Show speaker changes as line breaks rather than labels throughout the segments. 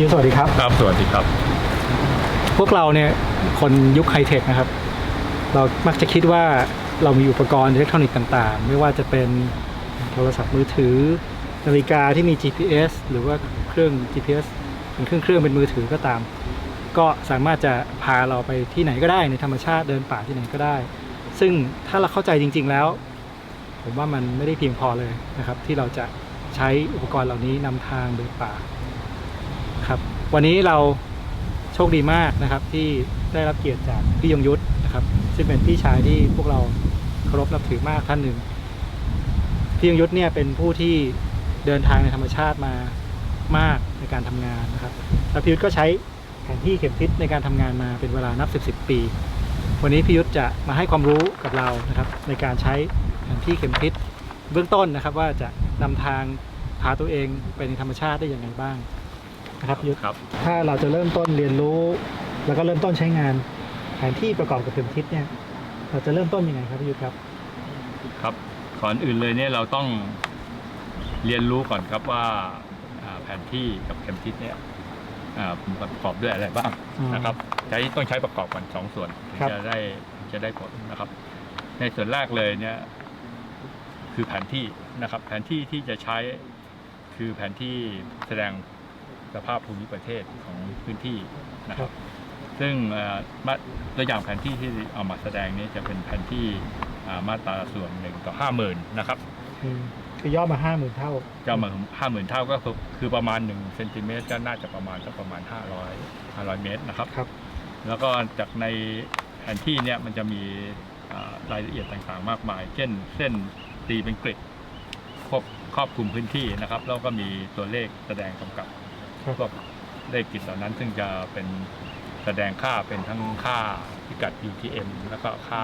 ยินสวัสดีครับ
ครับสวัสดีครับ
พวกเราเนี่ยคนยุคไฮเทคนะครับ เรามักจะคิดว่าเรามีอุปกรณ์อิเล็กทรอนิกส์ต่างๆ ไม่ว่าจะเป็นโทรศัพท์มือถือ นาฬิกาที่มี GPS หรือว่าเครื่อง GPS เป็นเครื่องเครื่องเป็นมือถือก็ตาม ก็สามารถจะพาเราไปที่ไหนก็ได้ในธรรมชาติเดินป่าที่ไหนก็ได้ ซึ่งถ้าเราเข้าใจจริง ๆแล้ว ผมว่ามันไม่ได้เพียงพอเลยนะครับ ที่เราจะใช้อุปกรณ์เหล่านี้นำทางเดินป่า ครับ วันนี้เราโชคดีมากนะครับที่ได้รับเกียรติจากพี่ยงยุทธนะครับ ซึ่งเป็นพี่ชายที่พวกเราเคารพนับถือมากท่านหนึ่งพี่ยงยุทธเนี่ยเป็นผู้ที่เดินทางในธรรมชาติมามากในการทำงานนะครับแล้วพี่ยุทธก็ใช้แผนที่เข็มทิศในการทำงานมาเป็นเวลานับสิบสิบปี วันนี้พี่ยุทธจะมาให้ความรู้กับเรานะครับ ในการใช้แผนที่เข็มทิศเบื้องต้นนะครับว่าจะนำทางพาตัวเองไปในธรรมชาติได้อย่างไรบ้าง นะครับพี่ยุทธ
ครับ
ถ้าเราจะเริ่มต้นเรียนรู้ แล้วก็เริ่มต้นใช้งานแผนที่ประกอบกับเข็มทิศเนี่ย เราจะเริ่มต้นยังไงครับพี่ยุทธครับ
ครับก่อนอื่นเลยเนี่ยเราต้องเรียนรู้ก่อนครับว่าอ่าแผนที่กับเข็มทิศเนี่ยอ่าประกอบด้วยอะไรบ้าง
อืม
นะครับใช้ต้องใช้ประกอบกันสองส่วนถึง
ครับ
จะได้ถึงจะได้ผลนะครับ ในส่วนแรกเลยเนี่ยคือแผนที่นะครับ แผนที่ที่จะใช้คือแผนที่แสดง สภาพภูมิประเทศของพื้นที่นะครับ ซึ่งเอ่อมาตัวอย่างแผนที่ที่เอามาแสดงนี้จะเป็นแผนที่อ่ามาตราส่วนหนึ่งต่อห้าหมื่นนะครับ
อืมคือย่อมาห้าหมื่นเท่า
จะมาห้าหมื่นเท่าก็คือคือประมาณหนึ่งเซนติเมตรก็น่าจะประมาณสักประมาณห้าร้อยห้าร้อยเมตรนะครับ
ครับ
แล้วก็จากในแผนที่เนี่ยมันจะมีอ่ารายละเอียดต่างๆ มากมาย เช่น เส้นตีเป็นกริดครอบครอบคลุมพื้นที่นะครับ แล้วก็มีตัวเลขแสดงกำกับ
ครับ
พวกเลขกริดเหล่านั้นซึ่งจะเป็นแสดงค่าเป็นทั้งค่าพิกัด UTM แล้วก็ค่า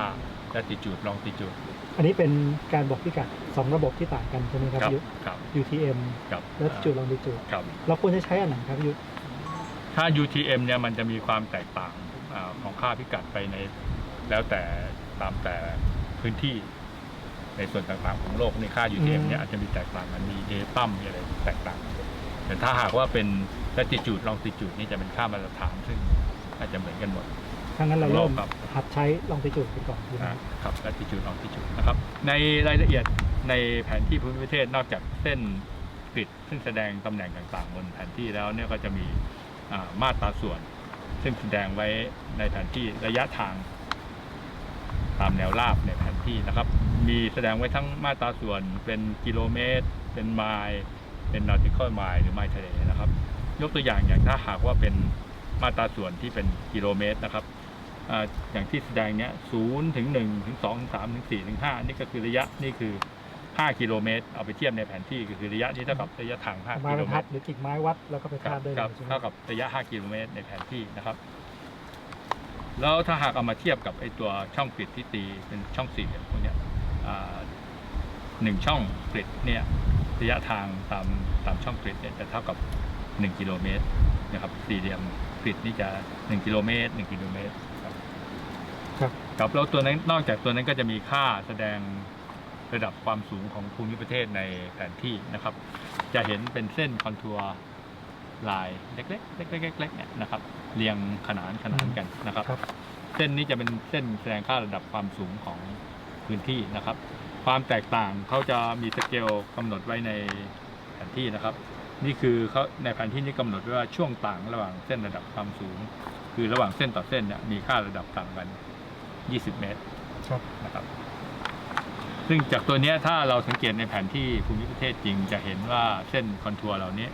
latitude longitude
อันนี้เป็นการบอกพิกัดสองระบบที่ต่างกันใช่ไหมครับพี่ยุทธ
ครับ
UTM
ครับ
และจุดลองดูจุด
ครับ
เราควรจะใช้อันไหนครับพี่ยุทธ
ถ้า UTM เนี่ยมันจะมีความแตกต่างอาของค่าพิกัดไปใน แล้วแต่ตามแต่พื้นที่ ในส่วนต่างๆของโลกนี่ค่า UTM เนี่ยอาจจะมีแตกต่างกันมีเดตัมมีอะไรแตกต่างกัน แต่ถ้าหากว่าเป็น latitude longitude นี่จะเป็นค่ามาตรฐานซึ่งอาจจะเหมือนกันหมด
ถ้างั้นเราเริ่ม
ครับ
หัดใช้ลองดูจุดไปก่อนดีไหม
นะครับ latitude longitude นะครับ ในรายละเอียดในแผนที่ภูมิประเทศนอกจากเส้นกริดซึ่งแสดงตำแหน่งต่างๆ บนแผนที่แล้วเนี่ยก็จะมีอ่ามาตราส่วน ซึ่งแสดงไว้ในแผนที่ระยะทาง ตามแนวราบในแผนที่นะครับ มีแสดงไว้ทั้งมาตราส่วนเป็นกิโลเมตร เป็นไมล์ เป็นนอติคอลไมล์หรือไมล์ทะเลนะครับ ยกตัวอย่างอย่างถ้าหากว่าเป็นมาตราส่วนที่เป็นกิโลเมตรนะครับอาอย่างที่แสดงเนี้ยศูนย์ถึงหนึ่งถึงสองถึงสามถึงสี่ถึงห้านี่ก็คือระยะนี่คือห้ากิโลเมตรเอาไปเทียบในแผนที่ก็คือระยะนี้เท่ากับระยะทางห้า
เอาไม้
กิ
บ
โล
รร
เม
ทั
ต
ด
ร
หรือกิ่งไม้วัดแล้วก็ไป
ครั
คา
บ
ดได้เล
ครับ
ยใช่ไหม
เท่ากับระยะ5กิโลเมตรในแผนที่นะครับแล้วถ้าหากเอามาเทียบกับไอ้ตัวช่องกริดที่ตีเป็นช่องสี่เหลี่ยมพวกเนี้ยอ่าหนึ่งช่องกริดเนี่ย ระยะทางตามตามช่องกริดเนี่ยจะเท่ากับ 1 กิโลเมตรนะครับสี่เหลี่ยมกริดนี่จะ 1 กิโลเมตร 1 กิโลเมตรครับ
ครับ
ครับแล้วตัวนั้นนอกจากตัวนั้นก็จะมีค่าแสดงระดับความสูงของภูมิประเทศในแผนที่นะครับ จะเห็นเป็นเส้นคอนทัวร์ลายเล็กๆเล็กๆเล็กๆเนี่ยนะครับ เรียงขนานขนานกันนะครับ
ครับ
เส้นนี้จะเป็นเส้นแสดงค่าระดับความสูงของพื้นที่นะครับ ความแตกต่างเขาจะมีสเกลกำหนดไว้ในแผนที่นะครับ นี่คือเขาในแผนที่นี้กำหนดไว้ว่าช่วงต่างระหว่างเส้นระดับความสูง คือระหว่างเส้นต่อเส้นเนี่ยมีค่าระดับต่างกัน 20 เมตร
ครับ
นะครับ ซึ่งจากตัวเนี้ยถ้าเราสังเกตในแผนที่ภูมิประเทศจริง จะเห็นว่าเส้นคอนทัวร์เหล่านี้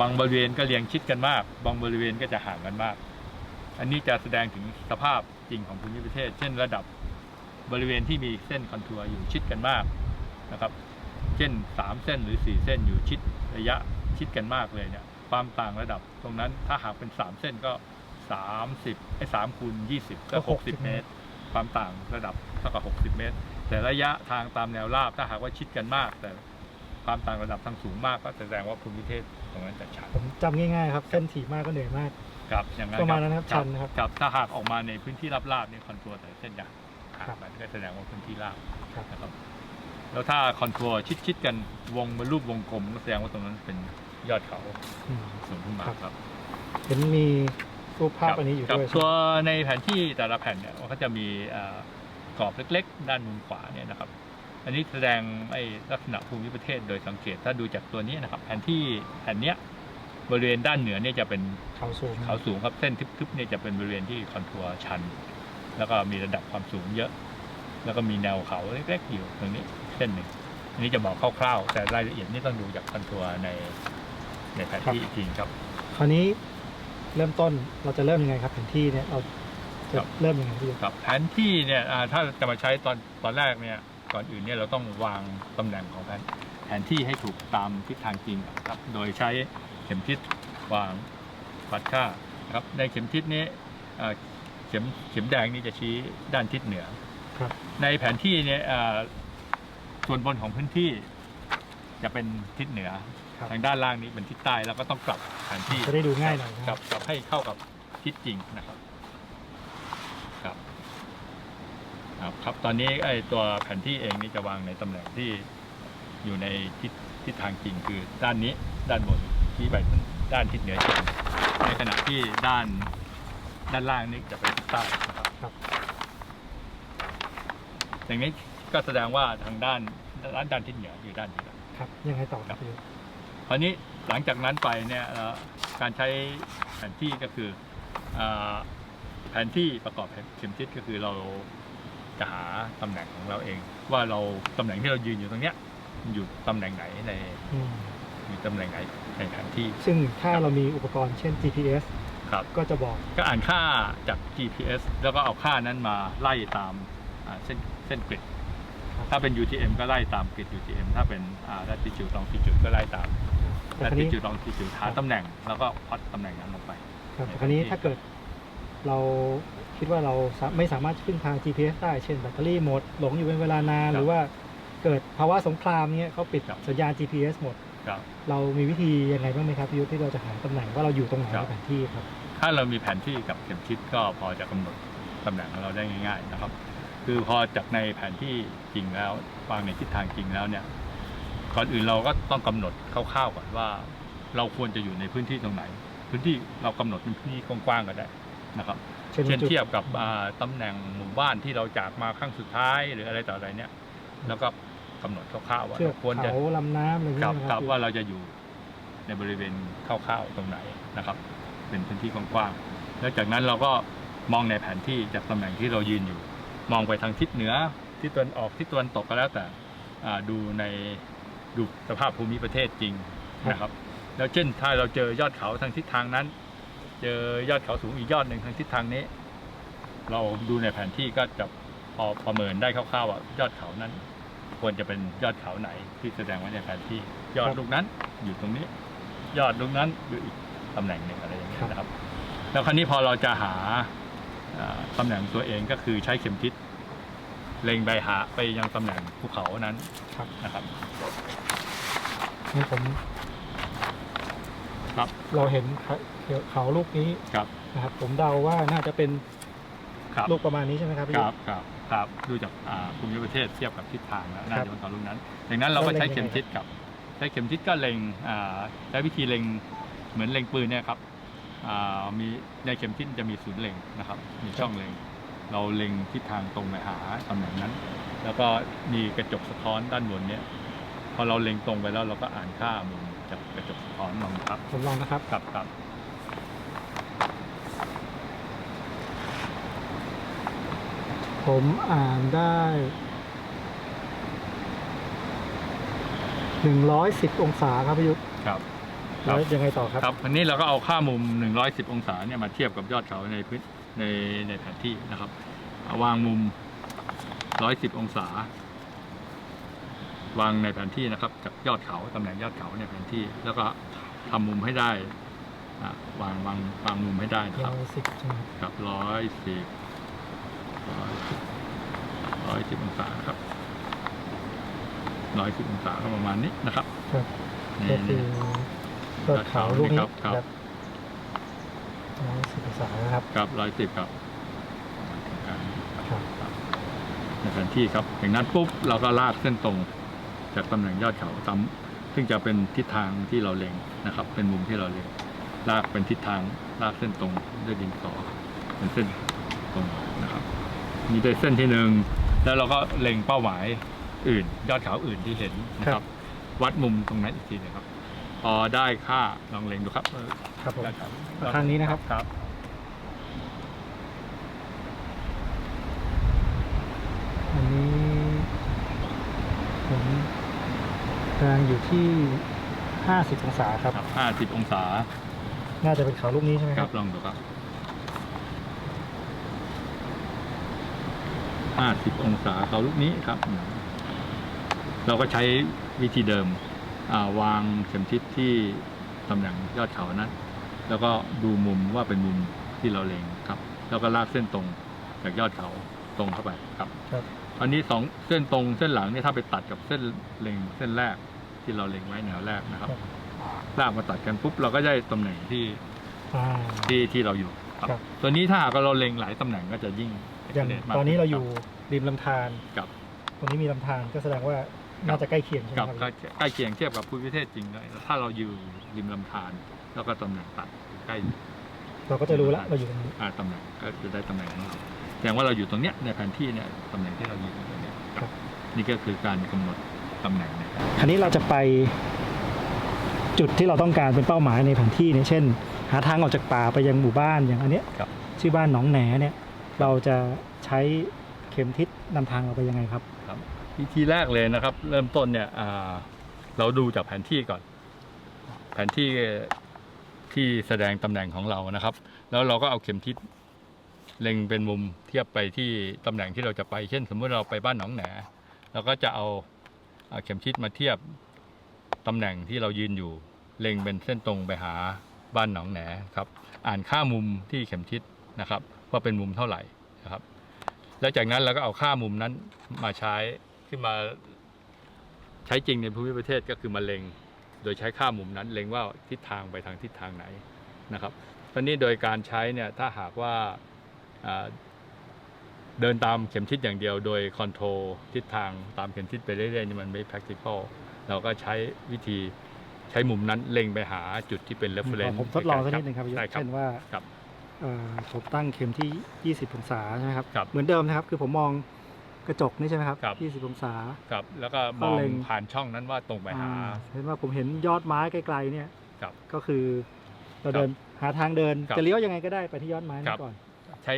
บางบริเวณก็เรียงชิดกันมาก บางบริเวณก็จะห่างกันมาก อันนี้จะแสดงถึงสภาพจริงของภูมิประเทศ เช่นระดับ บริเวณที่มีเส้นคอนทัวร์อยู่ชิดกันมากนะครับ เช่น 3 เส้นหรือ 4 เส้นอยู่ชิดระยะชิดกันมากเลยเนี่ยความต่างระดับตรงนั้นถ้าหากเป็น 3 เส้นก็ 30ไอ้3คูณ20 ก็ 60 เมตร ความต่างระดับเท่ากับ 60 เมตร แต่ระยะทางตามแนวราบถ้าหากว่าชิดกันมาก แต่ความต่างระดับทางสูงมากก็แสดงว่าภูมิประเทศตรงนั้นจะชัน
ผมจำง่ายๆครับเส้นถี่มากก็เหนื่อยมาก
ครับอย่างนั้น
ประมาณนั้นครับชันนะครับ
ครับ ถ้าหากออกมาในพื้นที่ราบๆเนี่ยคอนทัวร์แต่เส้นใหญ่ ห่าง
ครับ
กันก็แสดงว่าพื้นที่ราบ
ครับ
นะครับ แล้วถ้าคอนทัวร์ชิดๆกันวงเป็นรูปวงกลมก็แสดงว่าตรงนั้นเป็นยอดเขา
อืม
สูงขึ้นมา
ครับ
ครับ
เห็นมีรูปภาพอันนี้อยู่
กับ
ด้วย
ตัวในแผนที่แต่ละแผ่นเนี่ยมันก็จะมีเอ่อกรอบเล็กๆ ด้านมุมขวาเนี่ยนะครับ อันนี้แสดงไอ้ลักษณะภูมิประเทศโดยสังเกตถ้าดูจากตัวนี้นะครับ แผนที่แผ่นเนี้ยบริเวณด้านเหนือเนี่ยจะเป็น
เขาสูง
เขาสูงครับเส้นทึบๆเนี่ยจะเป็นบริเวณที่คอนทัวร์ชัน แล้วก็มีระดับความสูงเยอะ แล้วก็มีแนวเขาเล็กๆอยู่ตรงนี้เส้นหนึ่งอันนี้จะบอกคร่าวๆ แต่รายละเอียดนี่ต้องดูจากคอนทัวร์ในในแผนที่อีกทีครับ
คราวนี้เริ่มต้นเราจะเริ่มยังไงครับแผนที่เนี่ยเราจะ
ครับ
เริ่มยังไงพี่ยุทธ
ครับแผนที่เนี่ยอ่าถ้าจะมาใช้ตอนตอนแรกเนี่ยก่อนอื่นเนี่ยเราต้องวางตำแหน่งของแผนแผนที่ให้ถูกตามทิศทางจริงก่อนครับ โดยใช้เข็มทิศวางวัดค่านะครับในเข็มทิศนี้อ่าเข็มเข็มแดงนี่จะชี้ด้านทิศเหนือ
ครับ
ในแผนที่เนี่ยอ่าส่วนบนของพื้นที่จะเป็นทิศเหนือ
ครับ
ทางด้านล่างนี้เป็นทิศใต้แล้วก็ต้องกลับแผนที่
จะได้ดูง่ายหน่อยนะ
ค
ค
รั
รั
บ บกลับให้เข้ากับทิศจริงนะครับ ครับ ครับครับตอนนี้ไอ้ตัวแผนที่เองนี่จะวางในตำแหน่งที่อยู่ในทิศทิศทางจริงคือด้านนี้ด้านบนที่ไปด้านทิศเหนือเฉียงในขณะที่ด้าน ด้านล่างนี่จะเป็นทิศใต้นะครับ
ครับ
อย่างนี้ก็แสดงว่าทางด้านด้านด้านทิศเหนืออยู่ด้านนี้
ครับ ยังไงต่อครับพี่ยุทธ
คราวนี้หลังจากนั้นไปเนี่ยเอ่อการใช้แผนที่ก็คืออ่าแผนที่ประกอบเข็มทิศก็คือเราจะหาตำแหน่งของเราเอง ว่าเราตำแหน่งที่เรายืนอยู่ตรงเนี้ยมันอยู่ตำแหน่งไหนใน
อืม
อยู่ตำแหน่งไหนในแผนที่
ซึ่งถ้าเรามีอุปกรณ์เช่น GPS
ครับ
ก็จะบอก
ก็อ่านค่าจาก GPS แล้วก็เอาค่านั้นมาไล่ตามอ่าเส้นเส้นกริด
ครับ
ถ้าเป็น UTM ก็ไล่ตามกริด UTM ถ้าเป็นอ่า latitude longitude ก็ไล่ตาม
แต่คราวนี้
latitude longitude หาตำแหน่ง แล้วก็พอดตำแหน่งนั้นลงไป
ครับแต่คราวนี้ถ้าเกิดเราคิดว่าเราสาไม่สามารถพึ่งพา GPS ได้ เช่นแบตเตอรี่หมด หลงอยู่เป็นเวลานาน
ครับ
หรือว่าเกิดภาวะสงครามเนี่ยเขาปิด
ครับ
สัญญาณ GPS หมด
ครับ
เรามีวิธียังไงบ้างไหมครับพี่ยุทธที่เราจะหาตำแหน่งว่าเราอยู่ตรงไหน
ครับ
ในแผนที่ครับ
ถ้าเรามีแผนที่กับเข็มทิศก็พอจะกำหนดตำแหน่งของเราได้ง่าย ๆ นะครับ คือพอจากในแผนที่จริงแล้ววางในทิศทางจริงแล้วเนี่ยก่อนอื่นเราก็ต้องกำหนดคร่าวๆก่อนว่า เราควรจะอยู่ในพื้นที่ตรงไหน พื้นที่เรากำหนดเป็นพื้นที่กว้างๆก็ได้นะครับ
เช่น
เช่น
จุด
เทียบกับอ่าตำแหน่งหมู่บ้านที่เราจากมาครั้งสุดท้ายหรืออะไรต่ออะไรเนี่ย แล้วก็กำหนดคร่าวๆว่า
เชือก
เราควรจะ
เขาลำน้ำอะไรอย่าง
ค
เงี้
รั
ย
บ
นะ
ค
ค
รั
รั
บบว่าเราจะอยู่ในบริเวณคร่าวๆตรงไหนนะครับ เป็นพื้นที่กว้างๆแล้วจากนั้นเราก็มองในแผนที่จากตำแหน่งที่เรายืนอยู่ มองไปทางทิศเหนือทิศตะวันออกทิศตะวันตกก็แล้วแต่ดูในดูสภาพภูมิประเทศจริงนะครับ แล้วเช่นถ้าเราเจอยอดเขาทางทิศทางนั้น เจอยอดเขาสูงอีกยอดหนึ่งทางทิศทางนี้ เราดูในแผนที่ก็จะพอประเมินได้คร่าวๆว่ายอดเขานั้น ควรจะเป็นยอดเขาไหนที่แสดงไว้ในแผนที่ ยอดลูกนั้นอยู่ตรงนี้ ยอดลูกนั้นอยู่อีก ตำแหน่งหนึ่งอะไรอย่างเงี้ยนะครับ แล้วคราวนี้พอเราจะหาอ่าตำแหน่งตัวเองก็คือใช้เข็มทิศเล็งไปหาไปยังตำแหน่งภูเขานั้น
ครับ
นะครับ
นี่ผม
ครับ
เราเห็นเขาเขาลูกนี้
ครับ
นะครับ ผมเดาว่าน่าจะเป็น
ครับ
ลูกประมาณนี้ใช่ไหมครับพี่
ค
ยุท
รับ
ธ
ครับครับดูจากอ่าภูมิประเทศเทียบกับทิศทางแล้วน่า
ครับ
จะเป็นเขาลูกนั้นดังนั้นเราก็
แล้วเล็ง
ใช้เข็ม
ยังไง
ทิศกับ ใช้เข็มทิศก็เล็งอ่าใช้วิธีเล็ง เหมือนเล็งปืนเนี่ยครับอ่ามีในเข็มทิศจะมีศูนย์เล็งนะครับ มีช่องเล็ง เราเล็งทิศทางตรงไปหาตำแหน่งนั้น แล้วก็มีกระจกสะท้อนด้านบนเนี่ยพอเราเล็งตรงไปแล้วเราก็อ่านค่ามุมจากกระจกสะท้อนลองครับ
ผมลองนะครับ
ครับครับ
ผมอ่านได้หนึ่งร้อยสิบองศาครับพี่ยุทธ
ครับ
แล้วยังไงต่อครับ
ครับอันนี้เราก็เอาค่ามุม 110 องศาเนี่ยมาเทียบกับยอดเขาในพื้นในในแผนที่นะครับเอาวางมุม 110 องศา วางในแผนที่นะครับจากยอดเขาตำแหน่งยอดเขาในแผนที่ แล้วก็ทำมุมให้ได้อะวางวางวางมุมให้ได้นะค
ร้
รับ
อยสิบใช่ไหม
ครับร้อยสิบร้อยสิบร้อยสิบองศาครับร้อยสิบองศาก็ประมาณนี้นะครับ
ครับ
นี่
ก็คือ
นี่
ยอดเขาลูกนี้
ครับครับ
ร้อยสิบองศานะครับ
ครับร้อยสิบครับ
ครับ
ในแผนที่ครับอย่างนั้นปุ๊บเราก็ลากเส้นตรง จากตำแหน่งยอดเขาตามซึ่งจะเป็นทิศทางที่เราเล็งนะครับ เป็นมุมที่เราเล็งลากเป็นทิศทางลากเส้นตรงด้วยดินสอเป็นเส้นตรงนะครับนี่ได้เส้นที่หนึ่งแล้วเราก็เล็งเป้าหมายอื่น ยอดเขาอื่นที่เห็นนะครับ วัดมุมตรงนั้นอีกทีนะครับ พอได้ค่าลองเล็งดูครับเออ
ครับผม
ยอดเขา
ทางนี้นะครับ
ครับ
อันนี้ผมกำลังอยู่ที่ 50 องศาครับ
ครับห้าสิบ50 องศา
น่าจะเป็นเขาลูกนี้ใช่ไหม
ค
ค
รั
รั
บบลองดูครับห้าสิบองศาเขาลูกนี้ครับอืมเราก็ใช้วิธีเดิมอ่า วางเข็มทิศที่ตำแหน่งยอดเขานั้น แล้วก็ดูมุมว่าเป็นมุมที่เราเล็งครับ แล้วก็ลากเส้นตรงจากยอดเขาตรงเข้าไปครับ
ครับ
อันนี้สองเส้นตรงเส้นหลังเนี่ยถ้าไปตัดกับเส้นเล็งเส้นแรกที่เราเล็งไว้แนวแรกนะครับ ลากมาตัดกันปุ๊บเราก็ได้ตำแหน่งที่
อ่า
ที่ที่เราอยู่ครับ
ครับ
ตัวนี้ถ้าหากเราเล็งหลายตำแหน่งก็จะยิ่ง
อย่าง
excellent มก
ตอนนี้เราอยู่ริมลำธาร
กับ
ตรงนี้มีลำธารก็แสดงว่า น่าจะใกล้เคียงใช่ไหม
กับ
ครับ
ใกล้เคียงเทียบกับภูมิประเทศจริงเลยถ้าเราอยู่ริมลำธารแล้วก็ตำแหน่งตัดใกล้
เราก็จะรู้แล้วเราอยู่ตรงนี้
อ่าตำแหน่งก็จะได้ตำแหน่งของเราแสดงว่าเราอยู่ตรงเนี้ยในแผนที่เนี่ยตำแหน่งที่เราอยู่ตรงเนี้ยครับนี่ก็คือการกำหนดตำแหน่งเนี่ย
คราวนี้เราจะไปจุดที่เราต้องการเป็นเป้าหมายในแผนที่เนี่ยเช่น หาทางออกจากป่าไปยังหมู่บ้านอย่างอันเนี้ย
ครับ
ชื่อบ้านหนองแหนเนี่ยเราจะใช้เข็มทิศนำทางเราไปยังไงครับ
ครับ วิธีแรกเลยนะครับ เริ่มต้นเนี่ยเราดูจากแผนที่ก่อน แผนที่ที่แสดงตำแหน่งของเรานะครับ แล้วเราก็เอาเข็มทิศเล็งเป็นมุมเทียบไปที่ตำแหน่งที่เราจะไป เช่น สมมติเราไปบ้านหนองแหนเราก็จะเอาเอาเข็มทิศมาเทียบตำแหน่งที่เรายืนอยู่ เล็งเป็นเส้นตรงไปหาบ้านหนองแหนครับ อ่านค่ามุมที่เข็มทิศนะครับ ว่าเป็นมุมเท่าไหร่นะครับ แล้วจากนั้นเราก็เอาค่ามุมนั้นมาใช้ ขึ้นมาใช้จริงในภูมิประเทศก็คือมาเล็ง โดยใช้ค่ามุมนั้นเล็งว่าทิศทางไปทางทิศทางไหนนะครับตอนนี้โดยการใช้เนี่ยถ้าหากว่าอ่าเดินตามเข็มทิศอย่างเดียว โดยคอนโทรลทิศทางตามเข็มทิศไปเรื่อยๆนี่มันไม่ practical เราก็ใช้วิธีใช้มุมนั้นเล็งไปหาจุดที่เป็น reference
ผมทดลองสักนิดหนึ่งครับ
ใช่ครับ
เช่นว่า
ครับ
เอ่อผมตั้งเข็มที่ 20 องศาใช่ไหมครับ
ครับ
เหมือนเดิมนะครับ คือผมมอง กระจกนี่ใช่ไหมครับ
ครับ
20องศา
ครับแล้วก็มอง
ก็เล็ง
ผ่านช่องนั้นว่าตรงไปหา
อ่าเห็นว่าผมเห็นยอดไม้ไกลๆเนี่ย
ครับ
ก็คือเรา
ครับ
เดินหาทางเดิน
ครับ
จะเลี้ยวยังไงก็ได้ไปที่ยอดไม้
ครั
นั้น
บ
ก่อน
ใช้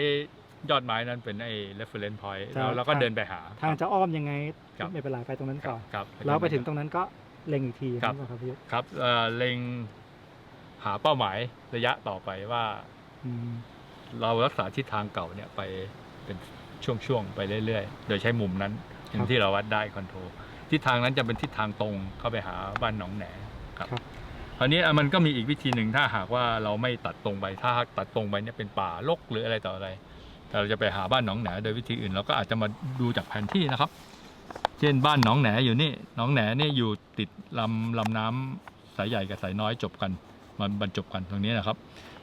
ยอดไม้นั้นเป็นไอ้ reference point
ใช่
แล้วเราก็
ทาง
เดินไปหา
ทางจะอ้อมยังไง
ครับ
ไม่เป็นไรไปตรงนั้น
ครั
ก่
บ
อน
ครับ
แล้วไปถึงตรงนั้นก็เล็งอีกที
ครับ
นะครับพี่ยุทธ
ครับเอ่อเล็งหาเป้าหมายระยะต่อไปว่า
อืม
เรารักษาทิศทางเก่าเนี่ยไปเป็น ช่วงๆไปเรื่อยๆ โดยใช้มุมนั้นอย่างที่เราวัดได้คอนโทรลทิศทางนั้นจะเป็นทิศทางตรงเข้าไปหาบ้านหนองแหนครับ
ครับ
คราวนี้อะมันก็มีอีกวิธีหนึ่งถ้าหากว่าเราไม่ตัดตรงไปถ้าตัดตรงไปเนี่ยเป็นป่ารกหรืออะไรต่ออะไรแต่เราจะไปหาบ้านหนองแหนโดยวิธีอื่นเราก็อาจจะมาดูจากแผนที่นะครับ เช่นบ้านหนองแหนอยู่นี่หนองแหนเนี่ยอยู่ติดลำลำน้ำสายใหญ่กับสายน้อยจบกันมันบรรจบกันตรงนี้นะครับ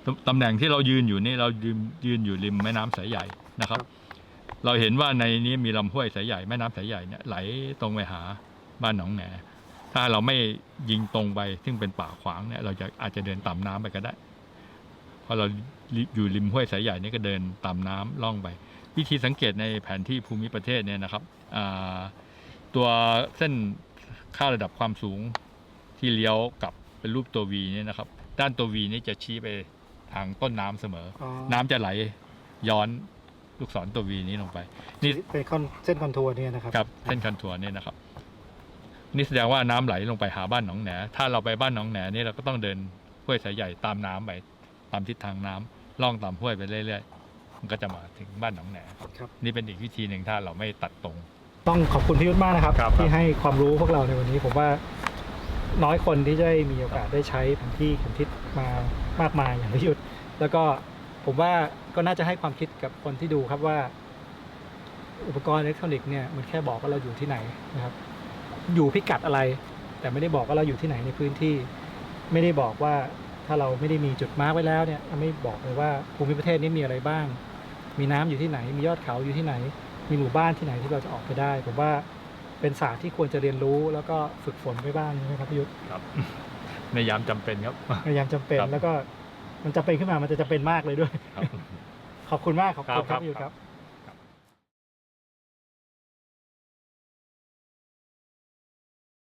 ตำตำแหน่งที่เรายืนอยู่นี่เรายืนยืนอยู่ริมแม่น้ำสายใหญ่นะครับ เราเห็นว่าในนี้มีลำห้วยสายใหญ่แม่น้ำสายใหญ่เนี่ยไหลตรงไปหาบ้านหนองแหนถ้าเราไม่ยิงตรงไปซึ่งเป็นป่าขวางเนี่ยเราจะอาจจะเดินต่ำน้ำไปก็ได้เพราะเราอยู่ริมห้วยสายใหญ่นี่ก็เดินต่ำน้ำล่องไป วิธีสังเกตในแผนที่ภูมิประเทศเนี่ยนะครับอ่าตัวเส้นค่าระดับความสูงที่เลี้ยวกลับเป็นรูปตัว V เนี่ยนะครับ ด้านตัว V นี่จะชี้ไปทางต้นน้ำเสมอ
อ๋อ
น้ำจะไหลย้อน ลูกศรตัว V นี้ลงไป นี่
เป็นคอนเส้นคอนทัวร์เนี่ยนะครับ
ครับเส้นคันทัวร์เนี่ยนะครับ นี่แสดงว่าน้ำไหลลงไปหาบ้านหนองแหนถ้าเราไปบ้านหนองแหนนี่เราก็ต้องเดินห้วยสายใหญ่ตามน้ำไปตามทิศทางน้ำล่องตามห้วยไปเรื่อยๆมันก็จะมาถึงบ้านหนองแหน
ครับ
นี่เป็นอีกวิธีหนึ่งถ้าเราไม่ตัดตรง
ต้องขอบคุณพี่ยุทธมากนะครับ
ครับ
ที่ให้ความรู้พวกเราในวันนี้ผมว่าน้อยคนที่จะได้มีโอกาสได้ใช้แผนที่เข็มทิศมามากมายอย่างพี่ยุทธแล้วก็ ผมว่าก็น่าจะให้ความคิดกับคนที่ดูครับว่า อุปกรณ์อิเล็กทรอนิกส์เนี่ยมันแค่บอกว่าเราอยู่ที่ไหนนะครับ อยู่พิกัดอะไร แต่ไม่ได้บอกว่าเราอยู่ที่ไหนในพื้นที่ ไม่ได้บอกว่าถ้าเราไม่ได้มีจุดมาร์กไว้แล้วเนี่ยไม่บอกเลยว่าภูมิประเทศนี้มีอะไรบ้าง มีน้ำอยู่ที่ไหน มียอดเขาอยู่ที่ไหน มีหมู่บ้านที่ไหนที่เราจะออกไปได้ ผมว่าเป็นศาสตร์ที่ควรจะเรียนรู้แล้วก็ฝึกฝนไปบ้างใช่ไหมครับพี่ยุทธ
ครับในยามจำเป็นครับ
พยายามจำเป็น
ครับ
แล้วก็ มันจะเป็นขึ้นมามันจะจำเป็นมากเลยด้วย
ครับ
ขอบคุณมากขอบคุณค
ครั
รับบ พี่ยุทธครับ